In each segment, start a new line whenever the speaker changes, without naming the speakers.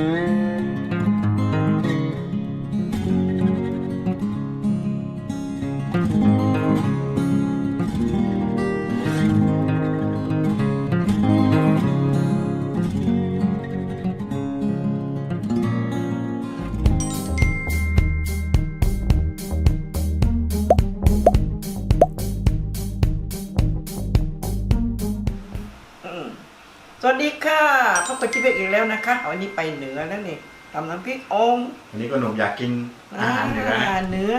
ส วัสดีค่ะพบกับจิ๊บเอกอีกแล้วนะคะวันนี้ไปเหนือแล้วนี่ทำน้ำพริกองค์
วันนี้ก็หนุ่มอยากกินอาหารเหนือา
เหนือ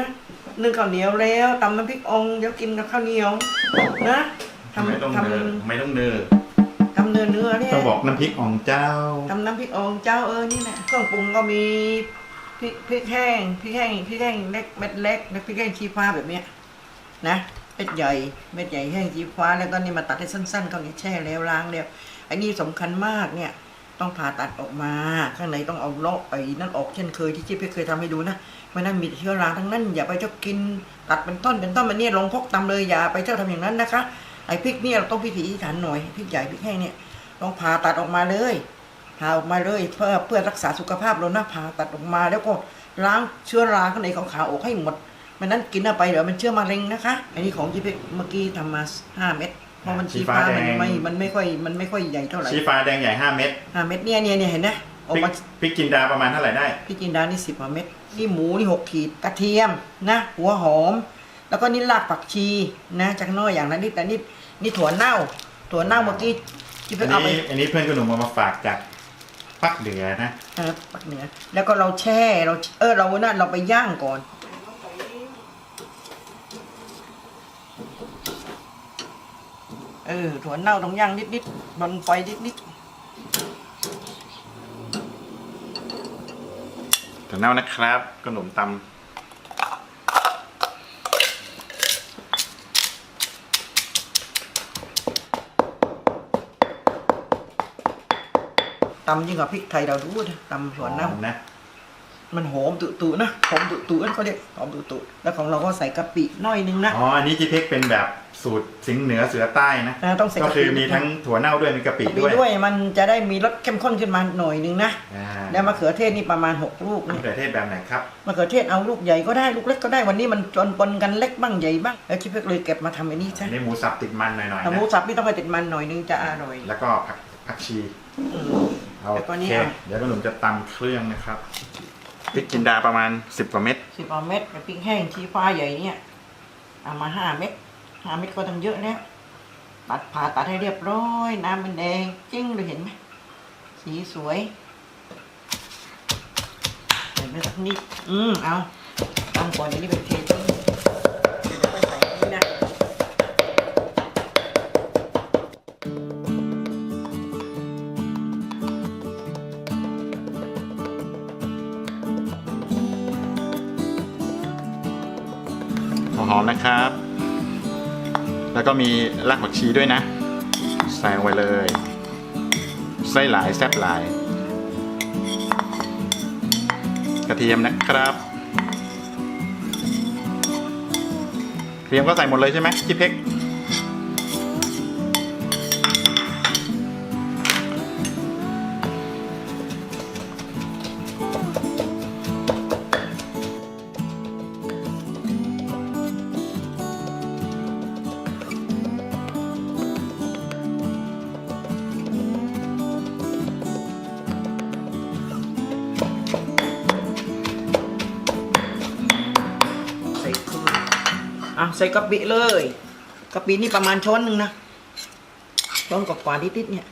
นึ่งข้าวเหนียวแล้วตำน้ำพริกองค์เดี๋ยวกินกับข้าวเหนียวนะ
ทำไมต้อง
ทำ
เนื้อทำไมต้องเนื้อ
ทำเนื้อเนื้อเนี่ย
ต้องบอกน้ำพริกอ่องเจ้า
ทำน้ำพริกองค์เจ้าเออนี่แหละเครื่องปรุงก็มีพริกพริกแห้งพริกแห้งพริกแห้งเล็กเม็ดเล็กและพริกแห้งชี้ฟ้าแบบเนี้ยนะเม็ดใหญ่เม็ดใหญ่แห้งชี้ฟ้าแล้วก็นี่มาตัดให้สั้นๆเขานี้แช่แล้วล้างแล้ว อันนี้สำคัญมากเนี่ย ต้องผ่าตัดออกมา ข้างในต้องเอาเลาะไอ้นั่นออกเช่นเคยที่จิ๊บเคยทำให้ดูนะไม่นั้นมีเชื้อราทั้งนั้น อย่าไปเจ้ากินตัดเป็นต้นเป็นต้นมันเนี่ยลงพกตำเลยอย่าไปเจ้าทำอย่างนั้นนะคะไอ้พริกเนี่ยเราต้องพิถีพิถันหน่อยพริกใหญ่พริกแห้งเนี่ยต้องผ่าตัดออกมาเลยผ่าออกมาเลยเพื่อเพื่อรักษาสุขภาพเรานะผ่าตัดออกมาแล้วก็ล้างเชื้อราข้างในของขาอกให้หมดไม่นั้นกินเอาไปเดี๋ยวมันเชื้อมะเร็งนะคะ อันนี้ของจิ๊บเมื่อกี้ทำมาห้าเม็ด เพราะมัน
ชี้
ชี้
ฟ้า
ฟ้ามัน
แดง
ไม่มันไม่ค่อยมันไม่ค่อยใหญ่เท่าไหร่
ชีฟ้าแดงใหญ่5เม็ด
ห้าเม็ดเนี่ยเนี่ยเนี่ยเห็นไหมออก
พริก
มา
พริกจินดาประมาณเท่าไหร่ได้
พี่จินดานี่สิบกว่าเม็ดนี่หมูนี่หกขีดกระเทียมนะ หัวหอม แล้วก็นี่รากผักชีนะจากน้อยอย่างละนิดแต่นี่นี่ถั่วเน่า ถั่วเน่าเมื่อกี้ที่
อั
เพิ่
น
งเอาไป
นี้อันนี้เพื่อนก็หนุ่มเอามาฝากจากปักเหนือนะ
เออปักเหนือ แล้วก็เราแช่เราเออเราน่ะเราไปย่างก่อน เออถั่วเน่าต้องย่างนิดๆบนไฟนิด
ถั่วเน่านะครับก็หนุ่มต
ๆตำยิ่งกว่าพริกไทยเราดูนะตำำถั่วเน่า
หอมนะ
มันหอมตุตุๆนะหอมตุตุๆนั่นเขาเรียกหอมตุตุๆแล้วของเราก็ใส่กะปิหน้อยนึงนะ
อ๋อ อันนี้จีเพ็กเป็นแบบสูตรสิงห์เหนือเสือใต้นะ
อ่าต้องใส่
ก็
กะปิ
คือมีทั้งถั่วเน่าด้วยมีกะปิ
กะปิ
ด้วย
ด้วยมันจะได้มีรสเข้มข้นขึ้นมาหน่อยนึงนะ
อ่า
แล้วมะเขือเทศนี่ประมาณ 6 ลูก
มะ
นะ
เขือเทศแบบไหนครับ
มะเขือเทศเอาลูกใหญ่ก็ได้ลูกเล็กก็ได้วันนี้มันจนปนกันเล็กบ้างใหญ่บ้างแล้วชิพเพ็กเลยเก็บมาทำอันนี้ซะ
อันนี้หมูสับติดมันหน่อยๆ
แต่หมู
นะ
สับนี่ต้องให้ติดมันหน่อยนึงจะอร่อย
แล้วก็ผักผักชี
อืม
เอา
แล้วก็
โอ
นี่
เค
เอา
เดี๋ยวก็หนุ่มจะตำเครื่องนะครับ พริกจินดาประมาณสิบกว่าเม็ด
สิบเอาเม็ดกับพริกแห้งชี้ฟ้าใหญ่เนี่ยเอามาห้าเม็ดห้าเม็ดก็ทำเยอะแล้วตัดผ่าตัดให้เรียบร้อย น้ำมันแดงจิ้งเลยเห็นไหมสีสวยเห็นไหมสักนิดอืมเอาตามก่อนเดี๋ยวนี้เป็นเททิ้ง
หอมนะครับ แล้วก็มีรากผักชีด้วยนะ ใส่ลงไปเลย ไส้หลายแซ่บหลาย กระเทียมนะครับกระเทียมก็ใส่หมดเลยใช่ไหมพี่เพ็ก
ส่กะปิเลยกะปินี่ประมาณช้อนหนึ่งนะช้อนกับฝานิดๆเนี่ย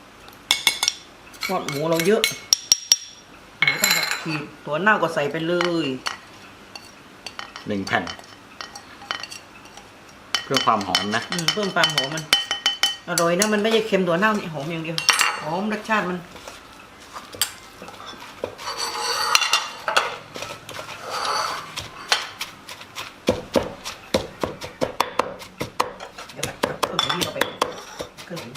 ทอดหมูเราเยอะหมูต้องแบบขีดตัวเน่าก็ใส่ไปเลย
หนึ่งแผ่น เพื่อความหอมนะ
อืมเพิ่มความหอมมันอร่อยนะมันไม่ใช่เค็มตัวเน่านี่หอมอย่างเดียวหอมรสชาติมัน เดี๋ยวก่อนเอาเครื่องนี้เราไปเครื่องนี้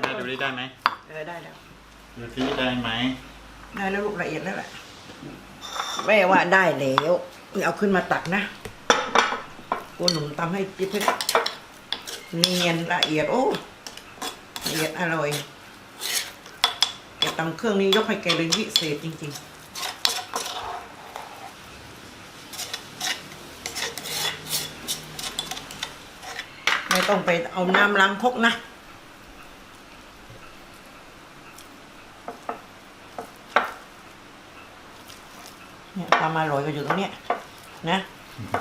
แม่ดูได้ได้ไหม
เออได้แล้ว
ดูที่ได้ไหม
ได้แล้วลูกละเอียดแล้วแหละ แม่ ว่าได้แล้วนี่เอาขึ้นมาตักนะกูหนุ่มทำให้จิ๊บเนียนละเอียดโอ้ละเอียดอร่อยแกตำเครื่องนี้ยกให้แกเลยวิเศษจริงๆไม่ต้องไปเอาน้ำล้างคกนะ เนี่ยความอร่อยก็อยู่ตรงเนี้ยนะ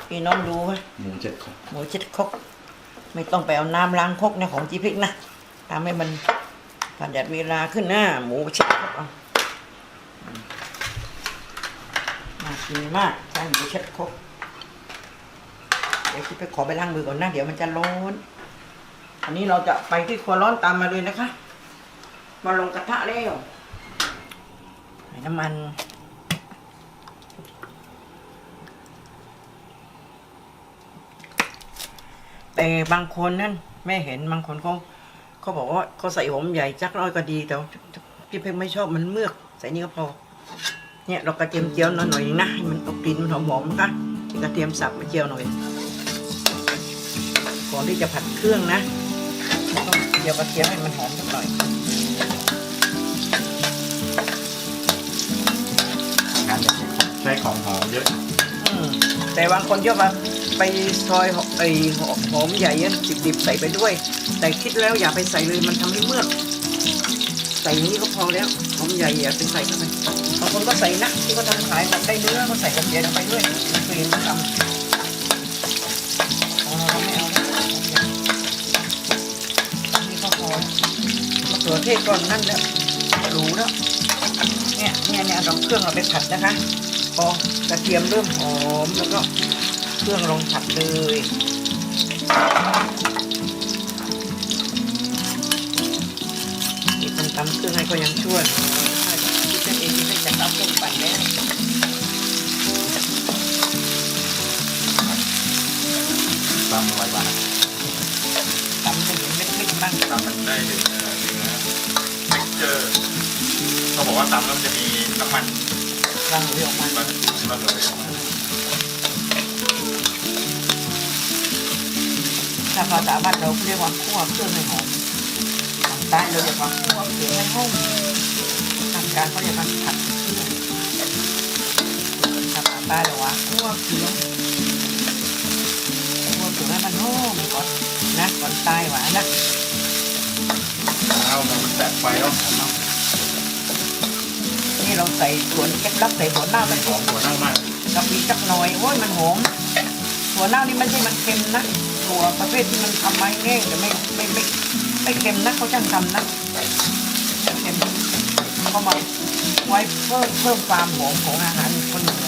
พี่น้องดูไว้
หมูเจ็ดของ
หมูเช็ดครกไม่ต้องไปเอาน้ำล้างครกนะของจีพริกนะทำให้มันผัดหยัดเวลาขึ้นหน้าหมูเช็ดครกเอาน่ากินมากใช่หมูเช็ดครกเดี๋ยวคิดไปขอไปล้างมือก่อนนะเดี๋ยวมันจะร้อนอันนี้เราจะไปที่ครัวร้อนตามมาเลยนะคะ มาลงกระทะแล้วใส่น้ำมัน แต่บางคนนั่นแม่เห็นบางคนเขาเขาบอกว่าเขาใส่หอมใหญ่จักร้อยก็ดีแต่ว่าพี่เพ็งไม่ชอบมันเมือก ใส่นี่ก็พอ เนี่ยเรากระเทียมเจียวหน่อยหน่อยนะให้มันเอากลิ่นมันหอมๆนะคะกระเทียมสับมาเจียวหน่อยก่อนที่จะผัดเครื่องนะต้องเจียวกระเทียมให้มันหอมสักหน่อย
งานอย่างนี้ใช้ของหอมเยอะ
อืมแต่บางคนชอบมา ไปซอยหอไอหอมใหญ่เนี่ยดิบๆใส่ไปด้วย แต่คิดแล้วอย่าไปใส่เลยมันทำให้เมือก ใส่นี้ก็พอแล้วหอมใหญ่อย่าไปใส่เข้าไปบางคนก็ใส่นะที่เขาทำขายแบบได้เนื้อก็ใส่กระเทียมไปด้วยเคยเห็นทำองเราไม่เอาแล้วหอมใหญ่นี่ก็พอมะเขือเทศก่อนนั่นแล้วรู้แล้วเนี่ยเนี่ยเนี่ยเอาเครื่องเราไปผัดนะคะพอกระเทียมเริ่มหอมแล้วก็ เครื่องลงผัดเลยนี่คนตำเครื่องให้ก็ยังช่วยคิดกันเองที่จะเอาเครื่องปั่นแล้ว
ตำอะไรบ้าง
ตำจะเห็นเม็ดๆบ้าง
ตำมันได้ถึงเอ่อเนื้อ texture เขาบอกว่าตำแล้วมันจะมีน้ำมัน
รังเรีออกมา
มันระเหยออกมา
ถ้าภาษาบ้านเราเรียกว่าคั่วเครื่องให้หอมทางใต้เราเรียกว่าคั่วเครื่องให้หอมทางการเขาเรียกว่าผัดเครื่องภาษาใต้เราว่าคั่วเครื่องคั่วเครื่องให้มันหอมก่อนนะก่อนใต้หวานนะ
เอามันแตะไฟแล้ว
นี่เราใส่ส่วนเคล็ดลับใส่หัวหน้ามัน
หอมหัวเน่ามาก
กะปิสักหน่อยโอ้ยมันหอมหัวหน้านี่ไม่ใช่มันเค็มนะ ถั่วประเภทที่มันทำไม้แห้งแต่ไม่ไม่ไม่ไม่เค็มนะเขาช่างทำนะเค็มเขามาไว้เพิ่มเพิ่มความหอมของอาหารคนเหนือ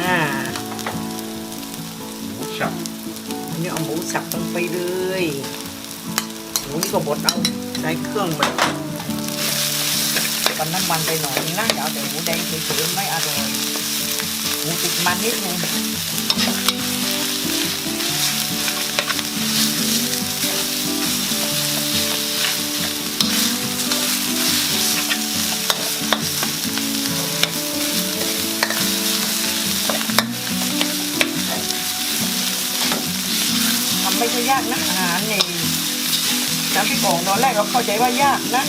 อ่า
หมูฉับ
อันนี้เอาหมูสับลงไปเลยหมูนี่ก็บดเอาใช้เครื่องแบบกันน้ำมันไปหน่อยนึงนะอย่าเอาแต่หมูแดงเฉยๆไม่อร่อยห มูติดมันนิดนึงทำไม่ใช่ยากนะอาหารนี่น้ำพริกโอ่งตอนแรกเราเข้าใจว่ายากนะ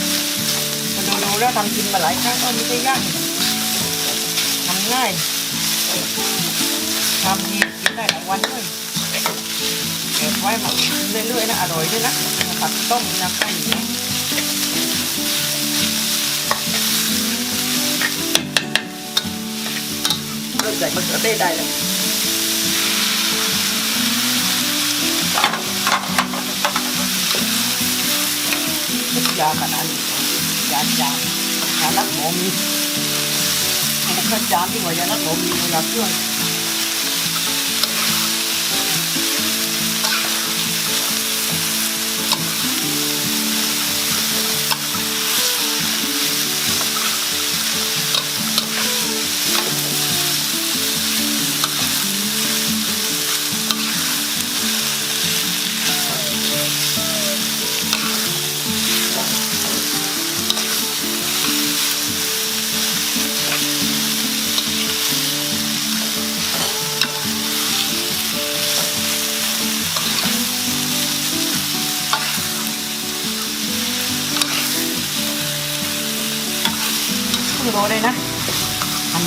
มาดูดูๆแล้วทำกินมาหลายครั้งก็ไม่ใช่ยากทำง่าย ทำดีกินได้หลายวันด้วยเก็บไว้มาเรื่อยๆนะอร่อยด้วยนะผักต้มนะข้าวเหนียวเริ่มใส่มะเขือเทศได้แล้วทุกยาขนาดนี้ยาจามยาลักหมอมีบุคจามที่ว่ายาลักหมอมีเวลาเครื่อง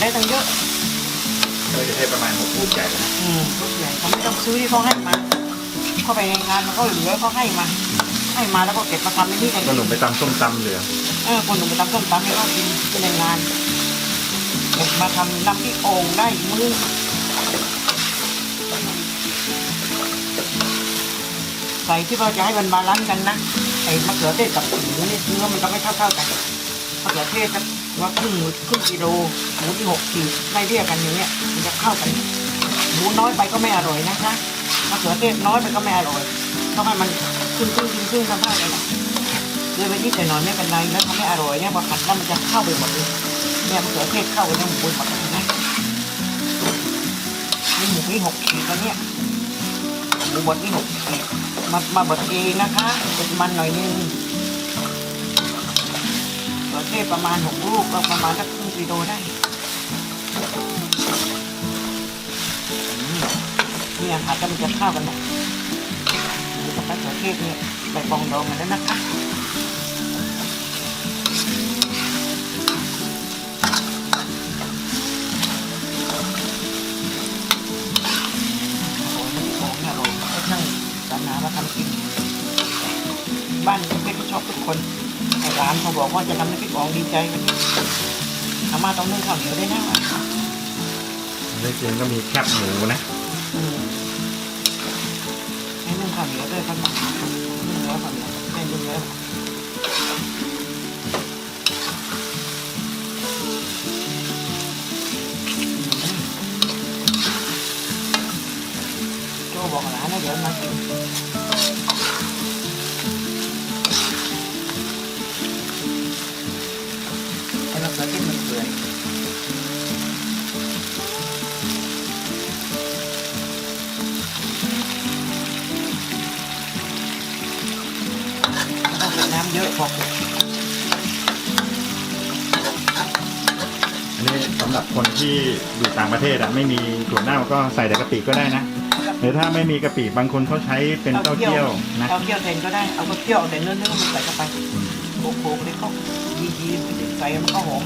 ได้ตั้งเยอะ
เราจะให้ประมาณหกลูกใหญ่นะ
อืมลูกใหญ่เขาไม่ต้องซื้อที่เขาให้มาเข้าไปในงานมันก็เหลือเขาให้มา ให้มาแล้วก็เก็บมาทำในนี่กัน
ก็หนุ่มไปตำส้มตำเหลือ
เออคนหนุ่มไปทำส้มตำให้เขากินที่ในงานเก็บมาทำน้ำพริกโอ่งได้อีกมื้อใส่ที่เราจะให้มันบาลานซ์กันนะไอ้มะเขือเทศกับหมูนี่เนื้อมันต้องไม่เท่าเท่าๆกัน มะเขือเทศว่าครึ่งครึ่งกิโลหมูที่หกขีดไล่เรียกกันอย่างเงี้ยมันจะเข้ากันหมูน้อยไปก็ไม่อร่อยนะคะมะเขือเทศน้อยไปก็ไม่อร่อยต้องให้มันครึ่งครึ่งครึ่งครึ่งทำให้เลยนะเลยไปนิดหน่อยไม่เป็นไรแล้วทำให้อร่อยเนี่ยพอผัดแล้วมันจะเข้าไปหมดเลยเนี่ยมะเขือเทศเข้าไปในหมูหมดเลยนะนี่หมูนี่หกขีดแล้วเนี่ยหมูบดนี่หกขีดมามาบดเองนะคะบดมันหน่อยนึงะเทศประมาณหกลูกก็ประมาณสักครึ่งกิโลได้เนี่ยค่ะจะมันจะเข้ากันหมดมีกับมะเขือเทศเนี่ยใบปองดองมาแล้วนะคะโอ้ยมันของอร่อยก็ช่างสรรหามาทำกินบ้านเพื่อนก็ชอบทุกคนานเขาบอกว่าจะทำให้พี่ปองดีใจวันนี้อาม่าต้องนึ่งข้าวเหนียวได้นะ
ในเกมก็มีแคบหมูนะ
อืมให้นึ่งข้าวเหนียวด้วยครับ เท
ศอะไม่มีถั่วเน่าก็ใส่แต่กะปิก็ได้นะหรือถ้าไม่มีกะปิบางคนเขาใช้เป็นเต้าเจี้ยวนะ
เต้าเจี้ยวแทนก็ได้เอาเต้าเจี้ยวแต่เนื้อเนื้อมันใส่เข้าไปโขกๆเลยเขายียีๆมันจะใส่มันก็หอม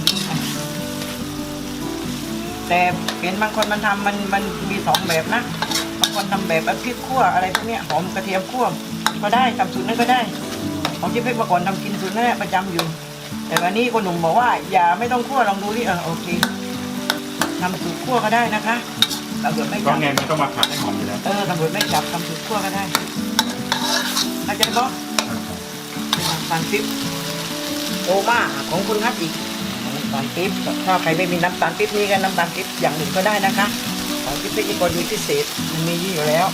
แต่เห็นบางคนมันทำมันมันมีสองแบบนะบางคนทำแบบแบบพริกขั่วอะไรพวกเนี้ยหอมกระเทียมขั่วก็ได้ทำสูตรนั้นก็ได้ของที่เพชรมื่อก่อนทำกินสูตรนั้นประจำอยู่ แต่วันนี้คนหนุ่มบอกว่า อย่าไม่ต้องคั่วลองดูดิเออโอเค ทำสูตรคั่วก็ได้นะคะตำรวจไม่
ก็
จับ
ไงมันต้องมาผัดให้หอมอยู่แล้ว
เออตำรวจไม่จับทำสูตรคั่วก็ได้เข้าใจปะน้ำตาลปิ๊บโอมาของคุณครับอีกน้ำตาลปิ๊บถ้าใครไม่มีน้ำตาลปิ๊บนี่ก็น้ำตาลปิ๊บอย่างอื่นก็ได้นะคะของที่เป็นกรณีพิเศษมันมีอยู่แล้ว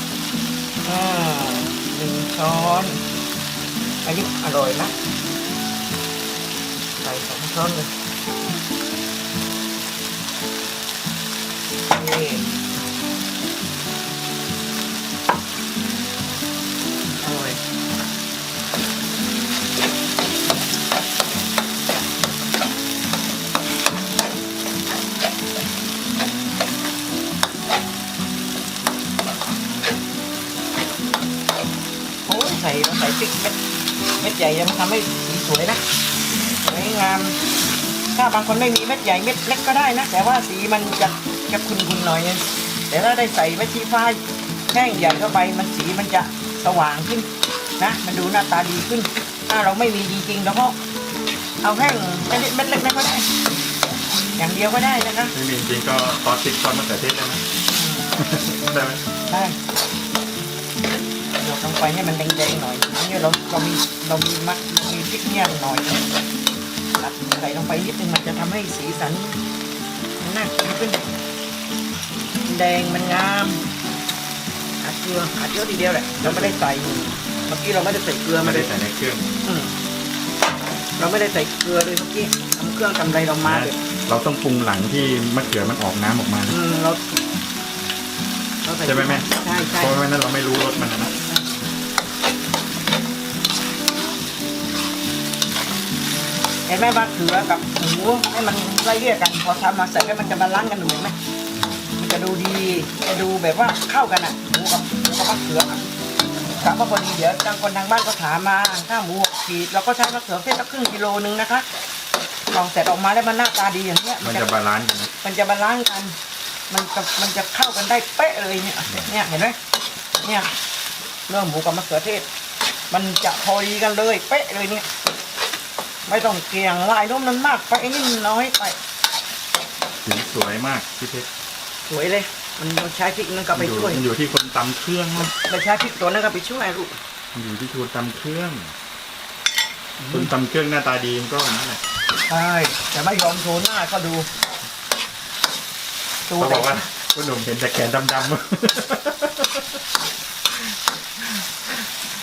อ่าหนึ่งช้อนอันนี้อร่อยนะใส่สองช้อนเลย นี่อร่อยโอ้ยใส่เราใส่พริกเม็ดเม็ดใหญ่ยังทำให้สีสวยนะสวยงามถ้าบางคนไม่มีเม็ดใหญ่เม็ดเล็กก็ได้นะ แต่ว่าสีมันจะ จะคุณๆหน่อยนึงแต่ถ้าได้ใส่เม็ดชี้ฟ้าแห้งใหญ่เข้าไปมันสีมันจะสว่างขึ้นนะ มันดูหน้าตาดีขึ้น ถ้าเราไม่มีจริงๆแล้วก็เอาแห้งเม็ดเม็ดเล็กๆก็ได้ อย่างเดียวก็ได้นะคะ
ไม่มีจริงๆก็ซอสพริกซอสมะเขือเทศได้ไหมได้ไหม
ได้หยดลงไปให้มันแดงๆหน่อยอันนี้เราเรามีเรามีมักมีพริกเนี่ยหน่อยตัดใส่ลงไปนิดนึงมันจะทำให้สีสันมันน่ากินขึ้น แดงมันงามขาดเกลือขาดเยอะทีเดียวแหละเราไม่ได้ใส่เมื่อกี้เราไม่ได้ใส่เกลือ
ไม่
มา
ได้
เลย
ใส่ในเครื่อง
อืมเราไม่ได้ใส่เกลือเลยเมื่อกี้ทำเครื่องทำอะไรเรามาเลย
เราต้องปรุงหลังที่มะเขือมันออกน้ำออกมานะ
อืมเราเราใส่
ใช่ไหมแม่
ใช่ใช่
เพราะไม่นั้นเราไม่รู้รสมันนะ
เห็นไหมมะเขือกับหมูให้มันไล่เรียกกันพอทำมาเสร็จแล้วมันจะบาลานซ์กันหนูเห็นไหมมัน จะดูดีจะดูแบบว่าเข้ากันอะหมูกับหมูกับมะเขือกะว่าพอดีเดี๋ยวทางคนทางบ้านก็ถามมาถ้าหมูหกขีดเราก็ใช้มะเขือเทศสักครึ่งกิโลนึงนะคะลองเสร็จออกมาแล้วมันหน้าตาดีอย่างเนี้ย
มันจะบาลานซ์กันนะ
มันจะบาลานซ์กัน มันจะมันจะเข้ากันได้เป๊ะเลยเนี่ยเนี่ยเห็นไหมเนี่ยเนื้อหมูกับมะเขือเทศ มันจะพอดีกันเลยเป๊ะเลยเนี่ยไม่ต้องเกี่ยงว่าไอ้นู้นมันมากไปไอ้นี่มันน้อยไป
สีสวยมากพี่เพชร
สวยเลย มันใช้พริกนั่นก็ไป
มันอยู่
ช่วย
มันอยู่ที่คนตำเครื่องมั้ง
ไปใช้พริกตัวนั้นก็ไปช่วยลูก
มันอยู่ที่คนตำเครื่อง คนตำเครื่องหน้าตาดีมันก็อย่างนั้นแหละ
ใช่แต่ไม่ยอมโชว์หน้าก็ดูดู
เขาบ
แต่
อกว่าคุณหนุ่มเห็นแต่แขนดำๆ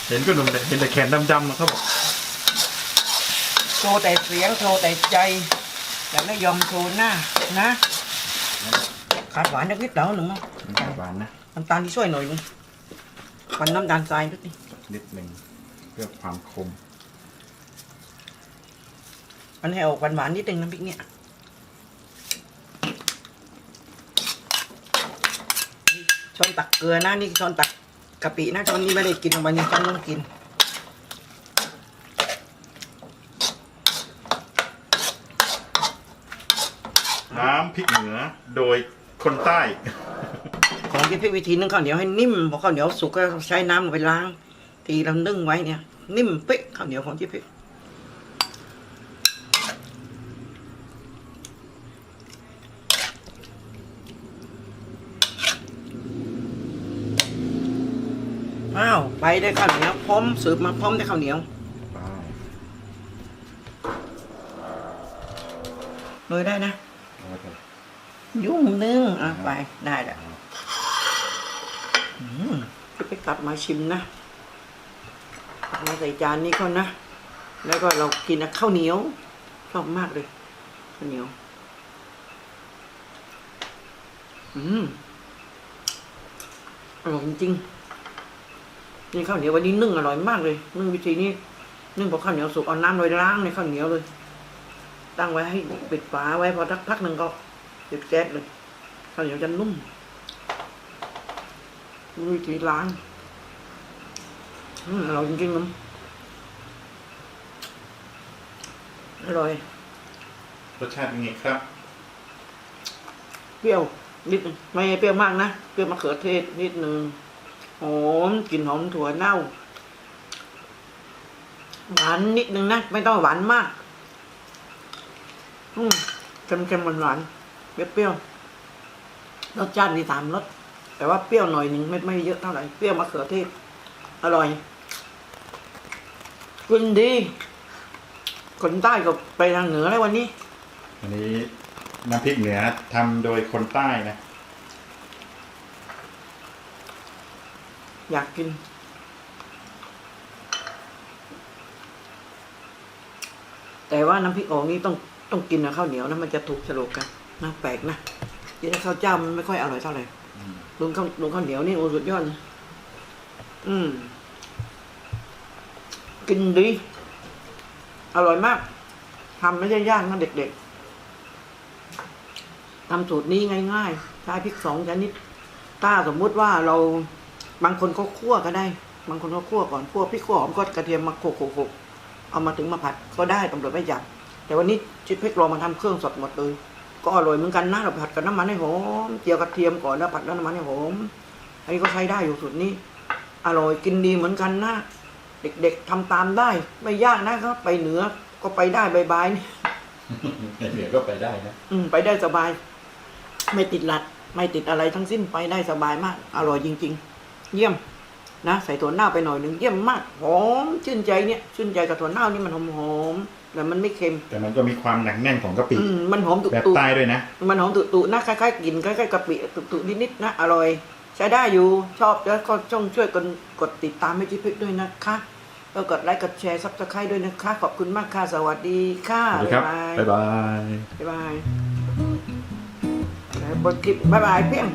เห็นคุณหนุ่มเห็นแต่แขนดำๆเขาบอก
โชว์แต่เสียงโชว์แต่ใจ แต่ไม่ยอมโชว์หน้านะ ขาดหวานนิดๆเดียวหนึ่งมั้ง
หวานนะ
น้ำตาลที่ช่วยหน่อยนึงมันน้ำตาลทรายนิดนึง
นิดหนึ่งเพื่อความคม
มันให้ออกหวานๆนิดนึงน้ำพริกเนี่ยนี่ช้อนตักเกลือนะนี่ช้อนตักกะปินะช้อนนี้ไม่ได้กินวันนี้ช้อนต้องกิน
น้ำพริกเหนือโดย คนใต้
ของที่พริกวิธีนึ่งข้าวเหนียวให้นิ่มพอข้าวเหนียวสุกก็ใช้น้ำลงไปล้าง ทีเรานึ่งไว้เนี่ย นิ่มเป๊ะข้าวเหนียวของที่พริกอ้าวไปได้ข้าวเหนียวพร้อมสืบมาพร้อมได้ข้าวเหนียวเลยได้นะ ยุ่งนึงอะไปได้แหละอืมไปกลับมาชิมนะมาใส่จานนี้ก่อนนะ แล้วก็เรากินข้าวเหนียวชอบมากเลยข้าวเหนียว อืมอร่อยจริงนี่ข้าวเหนียววันนี้นึ่งอร่อยมากเลย นึ่งวิธีนี้นึ่งพอข้าวเหนียวสุกเอาน้ำโรยล้างในข้าวเหนียวเลย ตั้งไว้ให้ปิดฝาไว้พอสักพักหนึ่งก็ ปิดแก๊สเลยข้าวเหนียวจะนุ่มดูวิธีล้างอืมอร่อยจริงๆนะอร่อย
รสชาติเป็นไงครับ
เปรี้ยวนิดนึงไม่เปรี้ยวมากนะ เปรี้ยวมะเขือเทศนิดนึงหอมกลิ่นหอมถั่วเน่า หวานนิดนึงนะ ไม่ต้องหวานมาก อืมเค็มๆหวานๆ เปรี้ยวๆรสชาติมีสามรสแต่ว่าเปรี้ยวหน่อยหนึ่งไม่ไม่เยอะเท่าไหร่เปรี้ยวมะเขือเทศอร่อยกินดี คนใต้ก็ไปทางเหนือแล้ววันนี้
อันนี้น้ำพริกเหนือทำโดยคนใต้นะ
อยากกิน แต่ว่าน้ำพริกอ่องนี่ต้องต้องกินกับข้าวเหนียวนะมันจะถูกฉลกกัน นะแปลกนะกินกับข้าวเจ้ามันไม่ค่อยอร่อยเท่าไหร่ลุงข้าวลุงข้าวเหนียวนี่โอ้สุดยอดนะอืม กินดี อร่อยมากทำไม่ใช่ยากนะเด็กๆทำสูตรนี้ง่ายๆใช้พริกสองชนิด ถ้าสมมุติว่าเราบางคนก็คั่วก็ได้ บางคนก็คั่วก่อนคั่วพริกคั่วหอมก็กระเทียมมาโขกโขกโขกเอามาถึงมาผัดก็ได้ตำรวจไม่จับแต่วันนี้ชิดพริกเรามาทำเครื่องสดหมดเลย ก็อร่อยเหมือนกันนะเราผัดกับน้ำมันให้หอมเจียวกระเทียมก่อนแล้วผัดแล้วน้ำมันให้หอมอันนี้ก็ใช้ได้อยู่สูตรนี้อร่อยกินดีเหมือนกันนะเด็กๆทำตามได้ ไม่ยากนะครับไปเหนือก็ไปได้บายๆนี่
เหนือก็ไปได้นะ
อืมไปได้สบาย ไม่ติดหลัด ไม่ติดอะไรทั้งสิ้นไปได้สบายมาก อร่อยจริง ๆ เยี่ยม นะใส่ถั่วเน่าไปหน่อยหนึ่งเยี่ยมมากหอมชื่นใจเนี่ยชื่นใจกับถั่วเน่านี่มันหอมหอมๆแต่มันไม่เค็ม
แต่มันก็มีความหนักแน่นของกะปิ
อืมมันหอมตุ
แบบ
ตุ
ใต้ด้วยนะ
มันหอมตุตุๆนะคล้ายๆกลิ่นคล้ายๆกะปิตุตุๆนิดๆนะอร่อย ใช้ได้อยู่ชอบแล้วก็ช่องช่วยกันกดติดตามให้จิ๊บด้วยนะคะแล้วกดไลค์กดแชร์ซับสไครต์ด้วยนะคะ ขอบคุณมากค่ะ สวัสดีค่ะ
สวัสดีครับ
บ๊ายบาย
บ๊ายบาย
บ๊ายบายแล้วกดคลิปบ๊ายบายเพียง